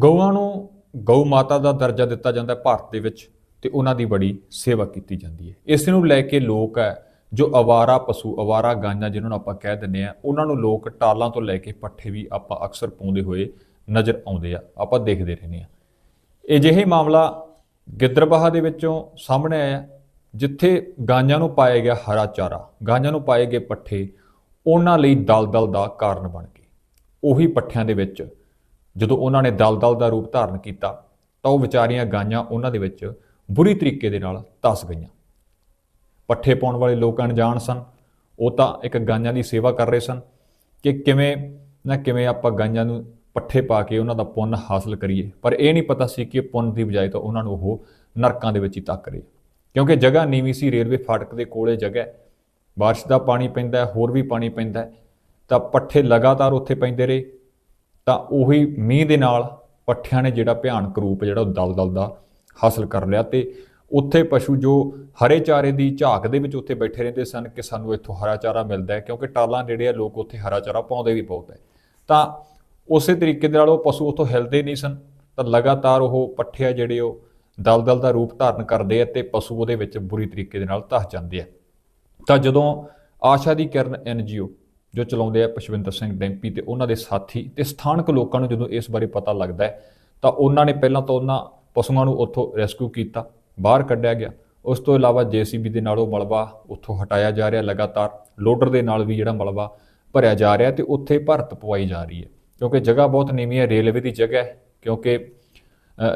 ਗਊਆਂ ਨੂੰ ਗਊ ਮਾਤਾ ਦਾ ਦਰਜਾ ਦਿੱਤਾ ਜਾਂਦਾ ਹੈ ਭਾਰਤ ਦੇ ਵਿੱਚ ਤੇ ਉਹਨਾਂ ਦੀ ਬੜੀ ਸੇਵਾ ਕੀਤੀ ਜਾਂਦੀ ਹੈ। ਇਸ ਨੂੰ ਲੈ ਕੇ ਲੋਕ ਹੈ, ਜੋ ਅਵਾਰਾ ਪਸ਼ੂ, ਅਵਾਰਾ ਗਾਂਜਾਂ ਜਿਨ੍ਹਾਂ ਨੂੰ ਆਪਾਂ ਕਹਿ ਦਿੰਦੇ ਆ ਉਹਨਾਂ ਨੂੰ ਲੋਕ ਟਾਲਾਂ ਤੋਂ ਲੈ ਕੇ ਪੱਠੇ ਵੀ ਆਪਾਂ ਅਕਸਰ ਪਾਉਂਦੇ ਹੋਏ ਨਜ਼ਰ ਆਉਂਦੇ ਆ। ਆਪਾਂ ਦੇਖਦੇ ਰਹਿੰਦੇ ਆ ਅਜਿਹੇ ਮਾਮਲਾ ਗਿੱਦਰਬਾਹਾ ਦੇ ਵਿੱਚੋਂ ਸਾਹਮਣੇ ਆਇਆ ਜਿੱਥੇ ਗਾਂਜਾਂ ਨੂੰ ਪਾਇਆ ਗਿਆ ਹਰਾ ਚਾਰਾ ਗਾਂਜਾਂ ਨੂੰ ਪਾਏ ਗਏ ਪੱਠੇ, ਉਹਨਾਂ ਲਈ ਦਲਦਲ ਦਾ ਕਾਰਨ ਬਣ ਗਏ। ਉਹੀ ਪੱਠਿਆਂ ਦੇ ਵਿੱਚ ਜਦੋਂ ਉਹਨਾਂ ਨੇ ਦਲਦਲ ਦਾ ਰੂਪ ਧਾਰਨ ਕੀਤਾ, ਤਾਂ ਉਹ ਵਿਚਾਰੀਆਂ ਗਾਈਆਂ ਉਹਨਾਂ ਦੇ ਵਿੱਚ ਬੁਰੀ ਤਰੀਕੇ ਦੇ ਨਾਲ ਧਸ ਗਈਆਂ। ਪੱਠੇ ਪਾਉਣ ਵਾਲੇ ਲੋਕ ਅਣਜਾਣ ਸਨ। ਉਹ ਤਾਂ ਇੱਕ ਗਾਈਆਂ ਦੀ ਸੇਵਾ ਕਰ ਰਹੇ ਸਨ ਕਿ ਕਿਵੇਂ ਨਾ ਕਿਵੇਂ ਆਪਾਂ ਗਾਈਆਂ ਨੂੰ ਪੱਠੇ ਪਾ ਕੇ ਉਹਨਾਂ ਦਾ ਪੁੰਨ ਹਾਸਲ ਕਰੀਏ। ਪਰ ਇਹ ਨਹੀਂ ਪਤਾ ਸੀ ਕਿ ਪੁੰਨ ਦੀ ਬਜਾਏ ਤਾਂ ਉਹਨਾਂ ਨੂੰ ਉਹ ਨਰਕਾਂ ਦੇ ਵਿੱਚ ਹੀ ਤੱਕ ਰਹੇ। ਕਿਉਂਕਿ ਜਗ੍ਹਾ ਨੀਵੀਂ ਸੀ, ਰੇਲਵੇ ਫਾਟਕ ਦੇ ਕੋਲੇ ਜਗ੍ਹਾ ਬਾਰਿਸ਼ ਦਾ ਪਾਣੀ ਪੈਂਦਾ ਹੋਰ ਵੀ ਪਾਣੀ ਪੈਂਦਾ ਤਾਂ ਪੱਠੇ ਲਗਾਤਾਰ ਉੱਥੇ ਪੈਂਦੇ ਰਹੇ। ਤਾਂ ਉਹੀ ਮੀਂਹ ਦੇ ਨਾਲ ਪੱਠਿਆਂ ਨੇ ਜਿਹੜਾ ਭਿਆਨਕ ਰੂਪ ਜਿਹੜਾ ਉਹ ਦਲਦਲ ਦਾ ਹਾਸਲ ਕਰ ਲਿਆ ਤੇ ਉੱਥੇ ਪਸ਼ੂ ਜੋ ਹਰੇ ਚਾਰੇ ਦੀ ਝਾਕ ਦੇ ਵਿੱਚ ਉੱਥੇ ਬੈਠੇ ਰਹਿੰਦੇ ਸਨ ਕਿ ਸਾਨੂੰ ਇੱਥੋਂ ਹਰਾ ਚਾਰਾ ਮਿਲਦਾ ਹੈ ਕਿਉਂਕਿ ਟਾਲਾਂ ਜਿਹੜੇ ਆ ਲੋਕ ਉੱਥੇ ਹਰਾ ਚਾਰਾ ਪਾਉਂਦੇ ਵੀ ਬਹੁਤ ਹੈ। ਤਾਂ ਉਸੇ ਤਰੀਕੇ ਦੇ ਨਾਲ ਉਹ ਪਸ਼ੂ ਉੱਥੋਂ ਹਿਲਦੇ ਨਹੀਂ ਸਨ, ਤਾਂ ਲਗਾਤਾਰ ਉਹ ਪੱਠੇ ਆ ਜਿਹੜੇ ਉਹ ਦਲਦਲ ਦਾ ਰੂਪ ਧਾਰਨ ਕਰਦੇ ਆ ਤੇ ਪਸ਼ੂ ਉਹਦੇ ਵਿੱਚ ਬੁਰੀ ਤਰੀਕੇ ਦੇ ਨਾਲ ਧਸ ਜਾਂਦੇ ਆ। ਤਾਂ ਜਦੋਂ ਆਸ਼ਾ ਦੀ ਕਿਰਨ ਐਨਜੀਓ ਜੋ ਚਲਾਉਂਦੇ ਆ ਪਸ਼ਵਿੰਦਰ ਸਿੰਘ ਡੈਂਪੀ ਤੇ ਉਹਨਾਂ ਦੇ ਸਾਥੀ ਤੇ ਸਥਾਨਕ ਲੋਕਾਂ ਨੂੰ ਜਦੋਂ ਇਸ ਬਾਰੇ ਪਤਾ ਲੱਗਦਾ ਹੈ, ਤਾਂ ਉਹਨਾਂ ਨੇ ਪਹਿਲਾਂ ਤਾਂ ਉਹਨਾਂ ਪਸ਼ੂਆਂ ਨੂੰ ਉੱਥੋਂ ਰੈਸਕਿਊ ਕੀਤਾ, ਬਾਹਰ ਕੱਢਿਆ ਗਿਆ। ਉਸ ਤੋਂ ਇਲਾਵਾ ਜੀਸੀਬੀ ਦੇ ਨਾਲ ਉਹ ਮਲਬਾ ਉੱਥੋਂ ਹਟਾਇਆ ਜਾ ਰਿਹਾ, ਲਗਾਤਾਰ ਲੋਡਰ ਦੇ ਨਾਲ ਵੀ ਜਿਹੜਾ ਮਲਬਾ ਭਰਿਆ ਜਾ ਰਿਹਾ ਤੇ ਉੱਥੇ ਭਰਤ ਪਵਾਈ ਜਾ ਰਹੀ ਹੈ। ਕਿਉਂਕਿ ਜਗ੍ਹਾ ਬਹੁਤ ਨੀਵੀਂ ਹੈ, ਰੇਲਵੇ ਦੀ ਜਗ੍ਹਾ ਹੈ, ਕਿਉਂਕਿ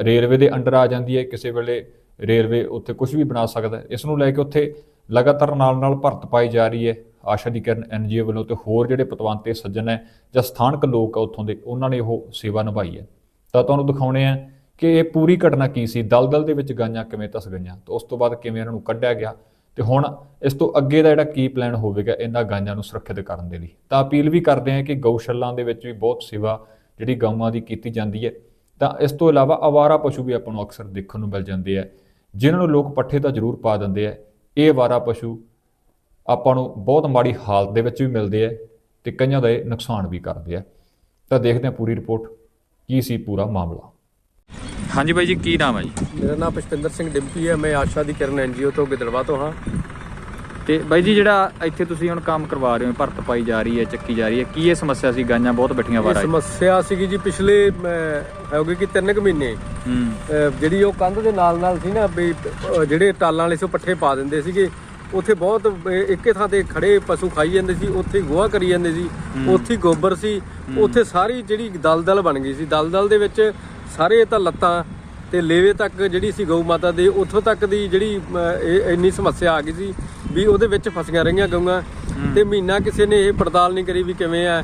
ਰੇਲਵੇ ਦੇ ਅੰਡਰ ਆ ਜਾਂਦੀ ਹੈ, ਕਿਸੇ ਵੇਲੇ ਰੇਲਵੇ ਉੱਥੇ ਕੁਝ ਵੀ ਬਣਾ ਸਕਦਾ ਹੈ। ਇਸ ਨੂੰ ਲੈ ਕੇ ਉੱਥੇ ਲਗਾਤਾਰ ਨਾਲ ਨਾਲ ਭਰਤ ਪਾਈ ਜਾ ਰਹੀ ਹੈ। ਆਸ਼ਾ ਦੀ ਕਿਰਨ ਐਨਜੀਓ ਵੱਲੋਂ ਤੇ ਹੋਰ ਜਿਹੜੇ ਪਤਵੰਤੇ ਸੱਜਣ ਹੈ ਜਾਂ ਸਥਾਨਕ ਲੋਕ ਆ ਉੱਥੋਂ ਦੇ, ਉਹਨਾਂ ਨੇ ਉਹ ਸੇਵਾ ਨਿਭਾਈ ਹੈ। ਤਾਂ ਤੁਹਾਨੂੰ ਦਿਖਾਉਣੇ ਆ ਕਿ ਇਹ ਪੂਰੀ ਘਟਨਾ ਕੀ ਸੀ, ਦਲਦਲ ਦੇ ਵਿੱਚ ਗਾਈਆਂ ਕਿਵੇਂ ਧਸ ਗਈਆਂ, ਤੇ ਉਸ ਤੋਂ ਬਾਅਦ ਕਿਵੇਂ ਇਹਨਾਂ ਨੂੰ ਕੱਢਿਆ ਗਿਆ, ਤੇ ਹੁਣ ਇਸ ਤੋਂ ਅੱਗੇ ਦਾ ਜਿਹੜਾ ਕੀ ਪਲਾਨ ਹੋਵੇਗਾ, ਇਹਨਾਂ ਗਾਈਆਂ ਨੂੰ ਸੁਰੱਖਿਅਤ ਕਰਨ ਦੇ ਲਈ। ਤਾਂ ਅਪੀਲ ਵੀ ਕਰਦੇ ਹਾਂ ਕਿ ਗਊਸ਼ਾਲਾ ਦੇ ਵਿੱਚ ਵੀ ਬਹੁਤ ਸੇਵਾ ਜਿਹੜੀ ਗਊਆਂ ਦੀ ਕੀਤੀ ਜਾਂਦੀ ਹੈ। ਤਾਂ ਇਸ ਤੋਂ ਇਲਾਵਾ ਆਵਾਰਾ ਪਸ਼ੂ ਵੀ ਆਪਾਂ ਨੂੰ ਅਕਸਰ ਦੇਖਣ ਨੂੰ ਮਿਲ ਜਾਂਦੇ ਆ, ਜਿਨ੍ਹਾਂ ਨੂੰ ਲੋਕ ਪੱਠੇ ਤਾਂ ਜ਼ਰੂਰ ਪਾ ਦਿੰਦੇ ਆ, ਇਹ ਆਵਾਰਾ ਪਸ਼ੂ ਆਪਾਂ ਨੂੰ ਬਹੁਤ ਮਾੜੀ ਹਾਲਤ ਦੇ ਵਿੱਚ ਵੀ ਮਿਲਦੇ ਆ ਤੇ ਕਈਆਂ ਦਾ ਇਹ ਨੁਕਸਾਨ ਵੀ ਕਰਦੇ ਆ। ਤਾਂ ਦੇਖਦੇ ਹਾਂ ਪੂਰੀ ਰਿਪੋਰਟ ਕੀ ਸੀ ਪੂਰਾ ਮਾਮਲਾ। ਹਾਂਜੀ ਬਾਈ ਜੀ ਕੀ ਨਾਮ ਹੈ ਜੀ? ਮੇਰਾ ਨਾਮ ਪੁਸ਼ਪਿੰਦਰ ਸਿੰਘ ਡਿੰਪੀ ਹੈ ਮੈਂ ਆਸ਼ਾ ਦੀ ਕਿਰਨ ਐਨਜੀਓ ਤੋਂ ਗਿੱਦੜਵਾ ਤੋਂ ਹਾਂ। ਤੇ ਬਾਈ ਜੀ ਜਿਹੜਾ ਇੱਥੇ ਤੁਸੀਂ ਹੁਣ ਕੰਮ ਕਰਵਾ ਰਹੇ ਹੋ ਭਰਤ ਪਾਈ ਜਾ ਰਹੀ ਹੈ ਚੱਕੀ ਜਾ ਰਹੀ ਹੈ ਕੀ ਇਹ ਸਮੱਸਿਆ ਸੀ? ਗਾਈਆਂ ਬਹੁਤ ਬੈਠੀਆਂ ਇਹ ਵਾਰਾ ਸਮੱਸਿਆ ਸੀਗੀ ਜੀ ਪਿਛਲੇ ਹੋ ਕਿ 3 ਕੁ ਮਹੀਨੇ। ਹੂੰ। ਜਿਹੜੀ ਉਹ ਕੰਧ ਦੇ ਨਾਲ ਨਾਲ ਸੀ ਨਾ ਵੀ ਜਿਹੜੇ ਟਾਲਾਂ ਵਾਲੇ ਸੋ ਪੱਠੇ ਪਾ ਦਿੰਦੇ ਸੀਗੇ। ਉੱਥੇ ਬਹੁਤ ਇੱਕੇ ਥਾਂ ਤੇ ਖੜੇ ਪਸ਼ੂ ਖਾਈ ਜਾਂਦੇ ਸੀ ਉੱਥੇ ਗੋਹਾ ਕਰੀ ਜਾਂਦੇ ਸੀ ਉੱਥੇ ਗੋਬਰ ਸੀ ਉੱਥੇ ਸਾਰੀ ਜਿਹੜੀ ਦਲਦਲ ਬਣ ਗਈ ਸੀ। ਦਲਦਲ ਦੇ ਵਿੱਚ ਸਾਰੇ ਤਾਂ ਲੱਤਾਂ ਤੇ ਲੇਵੇ ਤੱਕ ਜਿਹੜੀ ਸੀ ਗਊ ਮਾਤਾ ਦੇ ਉੱਥੋਂ ਤੱਕ ਦੀ ਜਿਹੜੀ ਇੰਨੀ ਸਮੱਸਿਆ ਆ ਗਈ ਸੀ ਵੀ ਉਹਦੇ ਵਿੱਚ ਫਸੀਆਂ ਰਹੀਆਂ ਗਊਆਂ। ਤੇ ਮਹੀਨਾ ਕਿਸੇ ਨੇ ਇਹ ਪੜਤਾਲ ਨਹੀਂ ਕਰੀ ਵੀ ਕਿਵੇਂ ਆ।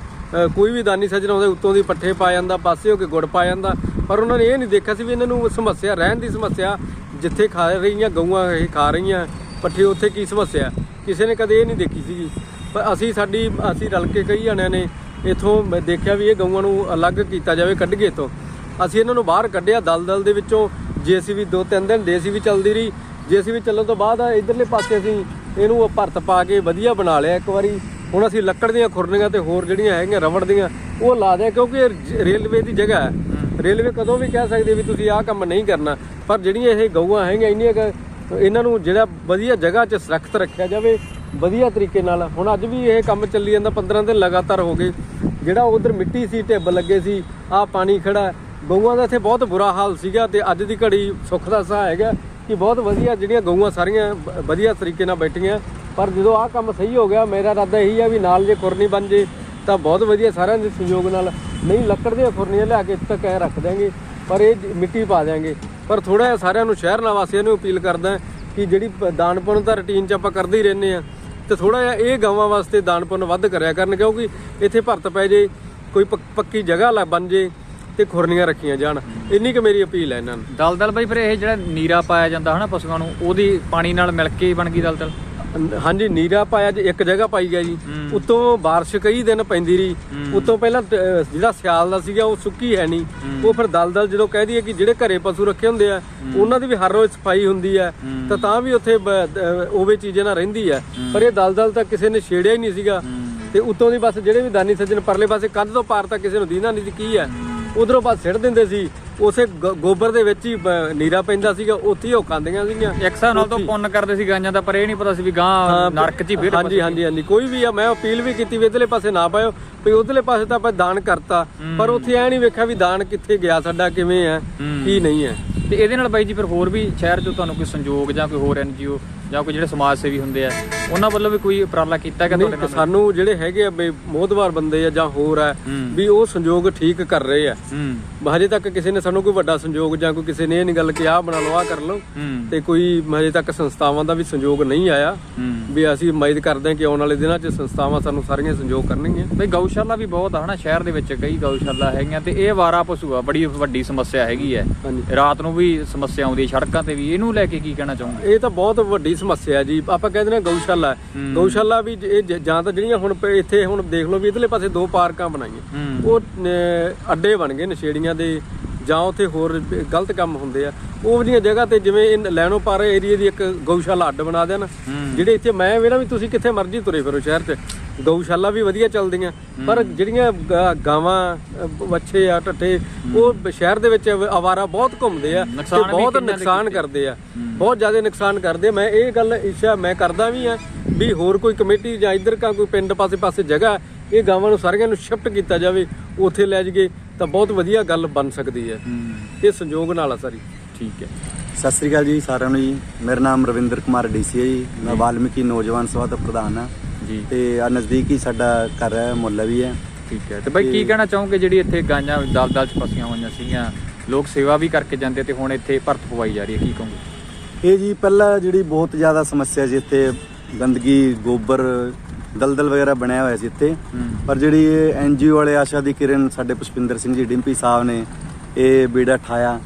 ਕੋਈ ਵੀ ਦਾਨੀ ਸੱਜਣ ਉਹਦੇ ਉੱਤੋਂ ਦੀ ਪੱਠੇ ਪਾ ਜਾਂਦਾ ਪਾਸੇ ਹੋ ਕੇ ਗੁੜ ਪਾ ਜਾਂਦਾ। ਪਰ ਉਹਨਾਂ ਨੇ ਇਹ ਨਹੀਂ ਦੇਖਿਆ ਸੀ ਵੀ ਇਹਨਾਂ ਨੂੰ ਸਮੱਸਿਆ ਰਹਿਣ ਦੀ ਸਮੱਸਿਆ ਜਿੱਥੇ ਖਾ ਰਹੀਆਂ ਗਊਆਂ ਇਹ ਖਾ ਰਹੀਆਂ। ਪੱਠੇ ਉੱਥੇ ਕੀ ਸਮੱਸਿਆ? ਕਿਸੇ ਨੇ ਕਦੇ ਇਹ ਨਹੀਂ ਦੇਖੀ ਸੀਗੀ। ਪਰ ਅਸੀਂ ਸਾਡੀ ਅਸੀਂ ਰਲ ਕੇ ਕਈ ਜਣਿਆਂ ਨੇ ਇਥੋਂ ਦੇਖਿਆ ਵੀ ਇਹ ਗਊਆਂ ਨੂੰ ਅਲੱਗ ਕੀਤਾ ਜਾਵੇ ਕੱਢ ਕੇ ਇੱਥੋਂ ਅਸੀਂ ਇਹਨਾਂ ਨੂੰ ਬਾਹਰ ਕੱਢਿਆ ਦਲਦਲ ਦੇ ਵਿੱਚੋਂ ਜੀਸੀਬੀ ਦੋ ਤਿੰਨ ਦਿਨ ਜੀਸੀਬੀ ਚੱਲਦੀ ਰਹੀ। ਜੀਸੀਬੀ ਚੱਲਣ ਤੋਂ ਬਾਅਦ ਇਧਰਲੇ ਪਾਸੇ ਅਸੀਂ ਇਹਨੂੰ ਭਰਤ ਪਾ ਕੇ ਵਧੀਆ ਬਣਾ ਲਿਆ ਇੱਕ ਵਾਰੀ। ਹੁਣ ਅਸੀਂ ਲੱਕੜ ਦੀਆਂ ਖੁਰਨੀਆਂ ਤੇ ਹੋਰ ਜਿਹੜੀਆਂ ਹੈਗੀਆਂ ਰਬੜ ਦੀਆਂ ਉਹ ਲਾ ਦਿਆ ਕਿਉਂਕਿ ਇਹ ਰੇਲਵੇ ਦੀ ਜਗ੍ਹਾ ਹੈ। ਰੇਲਵੇ ਕਦੋਂ ਵੀ ਕਹਿ ਸਕਦੀ ਵੀ ਤੁਸੀਂ ਆਹ ਕੰਮ ਨਹੀਂ ਕਰਨਾ। ਪਰ ਜਿਹੜੀਆਂ ਇਹ ਗਊਆਂ ਹੈਗੀਆਂ ਇੰਨੀਆਂ ਇਹਨਾਂ ਨੂੰ ਜਿਹੜਾ ਵਧੀਆ ਜਗ੍ਹਾ 'ਚ ਸੁਰੱਖਿਅਤ ਰੱਖਿਆ ਜਾਵੇ, ਵਧੀਆ ਤਰੀਕੇ ਨਾਲ। ਹੁਣ ਅੱਜ ਵੀ ਇਹ ਕੰਮ ਚੱਲੀ ਜਾਂਦਾ 15 ਦਿਨ ਲਗਾਤਾਰ ਹੋ ਗਏ। ਜਿਹੜਾ ਉਧਰ ਮਿੱਟੀ ਸੀ, ਢਿੱਬ ਲੱਗੇ ਸੀ, ਆਹ ਪਾਣੀ ਖੜਾ। ਗਊਆਂ ਦਾ ਇੱਥੇ ਬਹੁਤ ਬੁਰਾ ਹਾਲ ਸੀਗਾ ਤੇ ਅੱਜ ਦੀ ਘੜੀ ਸੁੱਖ ਦਾ ਸਾਹ ਹੈਗਾ ਕਿ ਬਹੁਤ ਵਧੀਆ ਜਿਹੜੀਆਂ ਗਊਆਂ ਸਾਰੀਆਂ ਵਧੀਆ ਤਰੀਕੇ ਨਾਲ ਬੈਠੀਆਂ। ਪਰ ਜਦੋਂ ਆਹ ਕੰਮ ਸਹੀ ਹੋ ਗਿਆ, ਮੇਰਾ ਇਰਾਦਾ ਇਹੀ ਆ ਵੀ ਨਾਲ ਜੇ ਖੁਰਨੀ ਬਣ ਜੇ, ਤਾਂ ਬਹੁਤ ਵਧੀਆ ਸਾਰਿਆਂ ਦੇ ਸਹਿਯੋਗ ਨਾਲ। ਨਹੀਂ, ਲੱਕੜ ਦੀਆਂ ਖੁਰਨੀਆਂ ਲਿਆ ਕੇ ਇੱਥੇ ਤੱਕ ਐ ਰੱਖ ਦਿਆਂਗੇ, ਪਰ ਇਹ ਮਿੱਟੀ ਪਾ ਦਿਆਂਗੇ। ਪਰ ਥੋੜਾ ਜਿਹਾ ਸਾਰਿਆਂ ਨੂੰ ਸ਼ਹਿਰ ਨਿਵਾਸੀਆਂ ਨੂੰ ਅਪੀਲ ਕਰਦਾ ਕਿ ਜਿਹੜੀ ਪ- ਦਾਨ ਪੁੰਨ ਤਾਂ ਰੁਟੀਨ 'ਚ ਆਪਾਂ ਕਰਦੇ ਹੀ ਰਹਿੰਦੇ ਆ ਤੇ ਥੋੜਾ ਜਿਹਾ ਇਹ ਗਾਵਾਂ ਵਾਸਤੇ ਦਾਨ ਪੁੰਨ ਵੱਧ ਕਰਿਆ ਕਰਨ, ਕਿਉਂਕਿ ਇੱਥੇ ਭਰਤ ਪੈ ਜੇ, ਕੋਈ ਪੱਕ- ਪੱਕੀ ਜਗ੍ਹਾ ਲ ਬਣ ਜੇ, ਤੇ ਖੁਰਨੀਆਂ ਰੱਖੀਆਂ ਜਾਣ। ਇੰਨੀ ਕੁ ਮੇਰੀ ਅਪੀਲ ਹੈ ਇਹਨਾਂ ਨੂੰ। ਦਲਦਲ ਬਾਈ, ਫਿਰ ਇਹ ਜਿਹੜਾ ਨੀਰਾ ਪਾਇਆ ਜਾਂਦਾ ਹਨਾ ਪਸ਼ੂਆਂ ਨੂੰ, ਉਹਦੀ ਪਾਣੀ ਨਾਲ ਮਿਲ ਕੇ ਹੀ ਬਣ ਗਈ ਦਲਦਲ? ਹਾਂਜੀ ਨੀਰਾ ਪਾਇਆ ਜੀ ਇੱਕ ਜਗ੍ਹਾ ਪਾਈ ਗਿਆ ਜੀ। ਉਤੋਂ ਬਾਰਿਸ਼ ਕਈ ਦਿਨ ਪੈਂਦੀ ਰਹੀ। ਉਤੋਂ ਪਹਿਲਾਂ ਅਹ ਜਿਹੜਾ ਸਿਆਲ ਦਾ ਸੀਗਾ ਉਹ ਸੁੱਕੀ ਹੈ ਨਹੀਂ। ਉਹ ਫਿਰ ਦਲਦਲ ਜਦੋਂ ਕਹਿ ਦਈਏ ਕਿ ਜਿਹੜੇ ਘਰੇ ਪਸ਼ੂ ਰੱਖੇ ਹੁੰਦੇ ਆ ਉਹਨਾਂ ਦੀ ਵੀ ਹਰ ਰੋਜ਼ ਸਫ਼ਾਈ ਹੁੰਦੀ ਹੈ। ਤਾਂ ਤਾਂ ਵੀ ਉੱਥੇ ਬ- ਉਹਵੇ ਚੀਜ਼ਾਂ ਨਾਲ ਰਹਿੰਦੀ ਹੈ। ਪਰ ਇਹ ਦਲਦਲ ਤਾਂ ਕਿਸੇ ਨੇ ਛੇੜਿਆ ਹੀ ਨਹੀਂ ਸੀਗਾ। ਤੇ ਉਤੋਂ ਦੀ ਬਸ ਜਿਹੜੇ ਵੀ ਦਾਨੀ ਸੱਜਣ ਪਰਲੇ ਪਾਸੇ ਕੰਧ ਤੋਂ ਪਾਰ ਤਾਂ ਕਿਸੇ ਨੂੰ ਦੀਨਾ ਨਹੀਂ ਸੀ ਕੀ ਹੈ। ਉਧਰੋਂ ਬਸ ਸਿੱਟ ਦਿੰਦੇ ਸੀ। ਉਸੇ ਗ- ਗੋਬਰ ਦੇ ਵਿੱਚ ਹੀ ਬ- ਨੀਰਾ ਪੈਂਦਾ ਸੀਗਾ ਉੱਥੇ ਹੀ ਉਹ ਖਾਂਦੀਆਂ ਸੀਗੀਆਂ। ਇੱਕ ਹਿਸਾਬ ਨਾਲ ਤਾਂ ਪੁੰਨ ਕਰਦੇ ਸੀ ਗਾਈਆਂ ਦਾ ਪਰ ਇਹ ਨਹੀਂ ਪਤਾ ਸੀ ਵੀ ਗਾਂ ਨਰਕ 'ਚ ਹੀ ਫੇਰ ਹਾਂਜੀ ਹਾਂਜੀ ਹਾਂਜੀ। ਕੋਈ ਵੀ ਆ ਮੈਂ ਅਪੀਲ ਵੀ ਕੀਤੀ ਵੀ ਇਧਰਲੇ ਪਾਸੇ ਨਾ ਪਾਇਓ। ਵੀ ਉਧਰਲੇ ਪਾਸੇ ਤਾਂ ਆਪਾਂ ਦਾਨ ਕਰਤਾ। ਪਰ ਉੱਥੇ ਐ ਨਹੀਂ ਵੇਖਿਆ ਵੀ ਦਾਨ ਕਿੱਥੇ ਗਿਆ ਸਾਡਾ ਕਿਵੇਂ ਹੈ। ਕੀ ਨਹੀਂ ਹੈ ਤੇ ਇਹਦੇ ਨਾਲ ਬਾਈ ਜੀ ਫਿਰ ਹੋਰ ਵੀ ਸ਼ਹਿਰ 'ਚੋਂ ਤੁਹਾਨੂੰ ਕੋਈ ਸੰਯੋਗ ਜਾਂ ਕੋਈ ਹੋਰ ਐਨਜੀਓ ਜਾਂ ਕੋਈ ਜਿਹੜੇ ਸਮਾਜ ਸੇਵੀ ਹੁੰਦੇ ਆ ਉਹਨਾਂ ਵੱਲੋਂ ਵੀ ਕੋਈ ਉਪਰਾਲਾ ਕੀਤਾ ਗਿਆ ਤੁਹਾਡੇ ਨਾਲ? ਸਾਨੂੰ ਜਿਹੜੇ ਹੈਗੇ ਆ ਬਈ ਮੋਦਵਾਰ ਬੰਦੇ ਆ ਜਾਂ ਹੋਰ ਆ। ਵੀ ਉਹ ਸੰਯੋਗ ਠੀਕ ਕਰ ਰਹੇ ਆ। ਹੂੰ। ਹਜੇ ਤੱਕ ਕਿਸੇ ਨੇ ਸਾਨੂੰ ਕੋਈ ਵੱਡਾ ਸੰਯੋਗ ਜਾਂ ਕੋਈ ਕਿਸੇ ਨੇ ਇਹ ਨਹੀਂ ਗੱਲ ਕਿ ਆਹ ਬਣਾ ਲਓ ਆਹ ਕਰ ਲਓ। ਤੇ ਕੋਈ ਹਜੇ ਤੱਕ ਸੰਸਥਾਵਾਂ ਦਾ ਵੀ ਸੰਯੋਗ ਨਹੀਂ ਆਇਆ। ਵੀ ਅਸੀਂ ਉਮੀਦ ਕਰਦੇ ਹਾਂ ਕਿ ਆਉਣ ਵਾਲੇ ਦਿਨਾਂ 'ਚ ਸੰਸਥਾਵਾਂ ਸਾਨੂੰ ਸਾਰੀਆਂ ਸੰਯੋਗ ਕਰਨਗੀਆਂ। ਬਈ ਗਊਸ਼ਾਲਾ ਵੀ ਬਹੁਤ ਆ ਹਨਾ ਸ਼ਹਿਰ ਦੇ ਵਿੱਚ ਕਈ ਗਊਸ਼ਾਲਾ ਹੈਗੀਆਂ ਤੇ ਇਹ ਵਾਰਾ ਪਸ਼ੂ ਆ ਬੜੀ ਵੱਡੀ ਸਮੱਸਿਆ ਹੈਗੀ ਹੈ ਰਾਤ ਨੂੰ ਵੀ ਸਮੱਸਿਆ ਆਉਂਦੀ ਸੜਕਾਂ ਤੇ ਵੀ ਇਹਨੂੰ ਲੈ ਕੇ ਕੀ ਕਹਿਣਾ ਚਾਹੋਗੇ? ਇਹ ਤਾਂ ਬਹੁਤ ਵੱਡੀ ਸਮੱਸਿਆ ਜੀ। ਆਪਾਂ ਕਹਿੰਦੇ ਨੇ ਗਊਸ਼ਾਲਾ। ਗਊਸ਼ਾਲਾ ਵੀ ਇਹ ਜ- ਜਾਂ ਤਾਂ ਜਿਹੜੀਆਂ ਹੁਣ ਪ- ਇੱਥੇ ਹੁਣ ਦੇਖ ਲਓ ਵੀ ਇਧਰਲੇ ਪਾਸੇ ਦੋ ਪਾਰਕਾਂ ਬਣਾਈਆਂ। ਉਹ ਅਹ, ਅੱਡੇ ਬਣ ਗਏ ਨਸ਼ੇੜੀਆਂ ਦੇ ਜਾਂ ਉੱਥੇ ਹੋਰ ਬ- ਗਲਤ ਕੰਮ ਹੁੰਦੇ ਆ। ਉਹ ਜਿਹੜੀਆਂ ਜਗ੍ਹਾ ਤੇ ਜਿਵੇਂ ਇਹ ਲੈਣੋ ਪਾਰ ਏਰੀਆ ਦੀ ਇੱਕ ਗਊਸ਼ਾਲਾ ਅੱਡ ਬਣਾ ਦੇਣ। ਜਿਹੜੇ ਇੱਥੇ ਮੈਂ ਵੇਣਾ ਵੀ ਤੁਸੀਂ ਕਿੱਥੇ ਮਰਜ਼ੀ ਤੁਰੇ ਫਿਰੋ ਸ਼ਹਿਰ 'ਚ। ਗਊਸ਼ਾਲਾ ਵੀ ਵਧੀਆ ਚੱਲਦੀਆਂ ਪਰ ਜਿਹੜੀਆਂ ਗਾ- ਗਾਵਾਂ ਬੱਚੇ ਆ ਟੱਠੇ ਉਹ ਸ਼ਹਿਰ ਦੇ ਵਿੱਚ ਅਵ- ਅਵਾਰਾ ਬਹੁਤ ਘੁੰਮਦੇ ਆ ਤੇ ਨੁਕਸਾਨ ਵੀ ਬਹੁਤ ਕਿੰਨਾ ਦੇ ਨੁਕਸਾਨ ਕਰਦੇ ਆ। ਬਹੁਤ ਜ਼ਿਆਦਾ ਨੁਕਸਾਨ ਕਰਦੇ ਆ। ਮੈਂ ਇਹ ਗੱਲ ਇੱਛਾ ਮੈਂ ਕਰਦਾ ਵੀ ਆ ਵੀ ਹੋਰ ਕੋਈ ਕਮੇਟੀ ਜਾਂ ਇੱਧਰ ਕਾ ਕੋਈ ਪਿੰਡ ਪਾਸੇ ਪਾਸੇ ਜਗ੍ਹਾ ਇਹ ਗਾਵਾਂ ਨੂੰ ਸਾਰੀਆਂ ਨੂੰ ਸ਼ਿਫਟ ਕੀਤਾ ਜਾਵੇ ਉੱਥੇ ਲੈ ਜਾਈਏ ਤਾਂ ਬਹੁਤ ਵਧੀਆ ਗੱਲ ਬਣ ਸਕਦੀ ਹੈ। ਹੂੰ। ਇਹ ਸੰਯੋਗ ਨਾਲ ਆ ਸਾਰੀ। ਠੀਕ ਹੈ। ਸਤਿ ਸ੍ਰੀ ਅਕਾਲ ਜੀ ਸਾਰਿਆਂ ਨੂੰ ਜੀ। ਮੇਰਾ ਨਾਮ ਰਵਿੰਦਰ ਕੁਮਾਰ ਡੀਸੀ ਹੈ ਜੀ। ਮੈਂ ਵਾਲਮੀਕੀ ਨੌਜਵਾਨ ਸਭਾ ਦਾ ਪ੍ਰਧਾਨ ਹਾਂ। ਜੀ ਤੇ ਆ ਨਜ਼ਦੀਕ ਹੀ ਸਾਡਾ ਘਰ ਹੈ ਮੁਹੱਲਾ ਵੀ ਹੈ। ਠੀਕ ਹੈ। ਤੇ ਬਾਈ ਕੀ ਕਹਿਣਾ ਚਾਹੋਗੇ ਜਿਹੜੀ ਇੱਥੇ ਗਾਈਆਂ ਦਲ-ਦਲ ਚ ਫਸੀਆਂ ਹੋਈਆਂ ਸੀਗੀਆਂ? ਲੋਕ ਸੇਵਾ ਵੀ ਕਰਕੇ ਜਾਂਦੇ ਤੇ ਹੁਣ ਇੱਥੇ ਭਰਤ ਪਵਾਈ ਜਾ ਰਹੀ ਹੈ ਕੀ ਕਹੋਗੇ? ਇਹ ਜੀ ਪਹਿਲਾਂ ਜਿਹੜੀ ਬਹੁਤ ਜ਼ਿਆਦਾ ਸਮੱਸਿਆ ਸੀ ਇੱਥੇ ਗੰਦਗੀ ਗੋਬਰ ਦਲਦਲ ਵਗੈਰਾ ਬਣਿਆ ਹੋਇਆ ਸੀ ਇੱਥੇ। ਪਰ ਜਿਹੜੀ ਇਹ ਐਨਜੀਓ ਵਾਲੇ ਆਸ਼ਾ ਦੀ ਕਿਰਨ ਸਾਡੇ ਪੁਸ਼ਪਿੰਦਰ ਸਿੰਘ ਜੀ ਡਿੰਪੀ ਸਾਹਿਬ ਨੇ ਇਹ ਬੀੜਾ ਠਾਇਆ।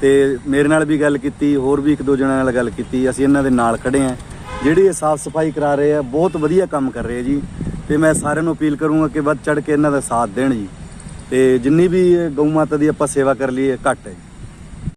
ਤੇ ਮੇਰੇ ਨਾਲ ਵੀ ਗੱਲ ਕੀਤੀ ਹੋਰ ਵੀ ਇੱਕ ਦੋ ਜਣਿਆਂ ਨਾਲ ਗੱਲ ਕੀਤੀ ਅਸੀਂ ਇਹਨਾਂ ਦੇ ਨਾਲ ਖੜੇ ਆਂ ਜਿਹੜੀ ਇਹ ਸਾਫ਼ ਸਫ਼ਾਈ ਕਰਾ ਰਹੇ ਆ, ਬਹੁਤ ਵਧੀਆ ਕੰਮ ਕਰ ਰਹੇ ਆ ਜੀ। ਤੇ ਮੈਂ ਸਾਰਿਆਂ ਨੂੰ ਅਪੀਲ ਕਰੂੰਗਾ ਕਿ ਵੱਧ ਚੜ ਕੇ ਇਹਨਾਂ ਦਾ ਸਾਥ ਦੇਣ ਜੀ। ਤੇ ਜਿੰਨੀ ਵੀ ਗਊ ਮਾਤਾ ਦੀ ਆਪਾਂ ਸੇਵਾ ਕਰ ਲਈਏ, ਘੱਟ ਹੈ ਜੀ।